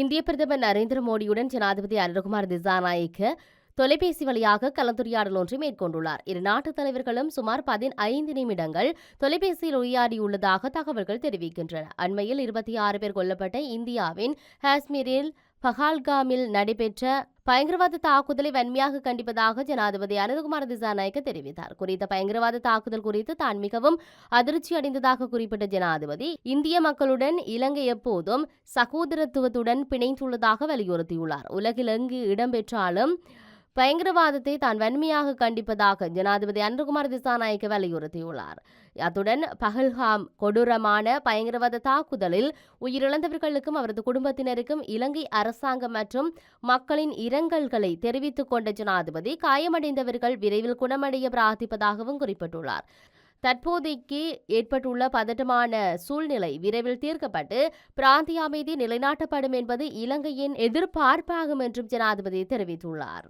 இந்திய பிரதமர் நரேந்திர மோடியுடன் ஜனாதிபதி அனுகுமார் திசாநாயக்க தொலைபேசி வழியாக கலந்துரையாடல் ஒன்றை மேற்கொண்டுள்ளார். இரு நாட்டு தலைவர்களும் சுமார் பதினைந்து நிமிடங்கள் தொலைபேசியில் உரையாடியுள்ளதாக தகவல்கள் தெரிவிக்கின்றன. அண்மையில் இருபத்தி ஆறு பேர் கொல்லப்பட்ட இந்தியாவின் காஷ்மீரில் பஹால்காமில் நடைபெற்ற பயங்கரவாத தாக்குதலை வன்மையாக கண்டிப்பதாக ஜனாதிபதி அனந்தகுமார் திசாநாயக்க தெரிவித்தார். குறித்த பயங்கரவாத தாக்குதல் குறித்து தான் மிகவும் அதிர்ச்சி அடைந்ததாக குறிப்பிட்ட ஜனாதிபதி இந்திய மக்களுடன் இலங்கை எப்போதும் சகோதரத்துவத்துடன் பிணைந்துள்ளதாக வலியுறுத்தியுள்ளார். உலகில் எங்கு இடம்பெற்றாலும் பயங்கரவாதத்தை தான் வன்மையாக கண்டிப்பதாக ஜனாதிபதி அன்புகுமார் திசாநாயக்க வலியுறுத்தியுள்ளார். அத்துடன் பகல்காம் கொடூரமான பயங்கரவாத தாக்குதலில் உயிரிழந்தவர்களுக்கும் அவரது குடும்பத்தினருக்கும் இலங்கை அரசாங்கம் மற்றும் மக்களின் இரங்கல்களை தெரிவித்துக் கொண்ட ஜனாதிபதி காயமடைந்தவர்கள் விரைவில் குணமடைய பிரார்த்திப்பதாகவும் குறிப்பிட்டுள்ளார். தற்போதைக்கு ஏற்பட்டுள்ள பதட்டமான சூழ்நிலை விரைவில் தீர்க்கப்பட்டு பிராந்திய அமைதி நிலைநாட்டப்படும் என்பது இலங்கையின் எதிர்பார்ப்பாகும் என்றும் ஜனாதிபதி தெரிவித்துள்ளார்.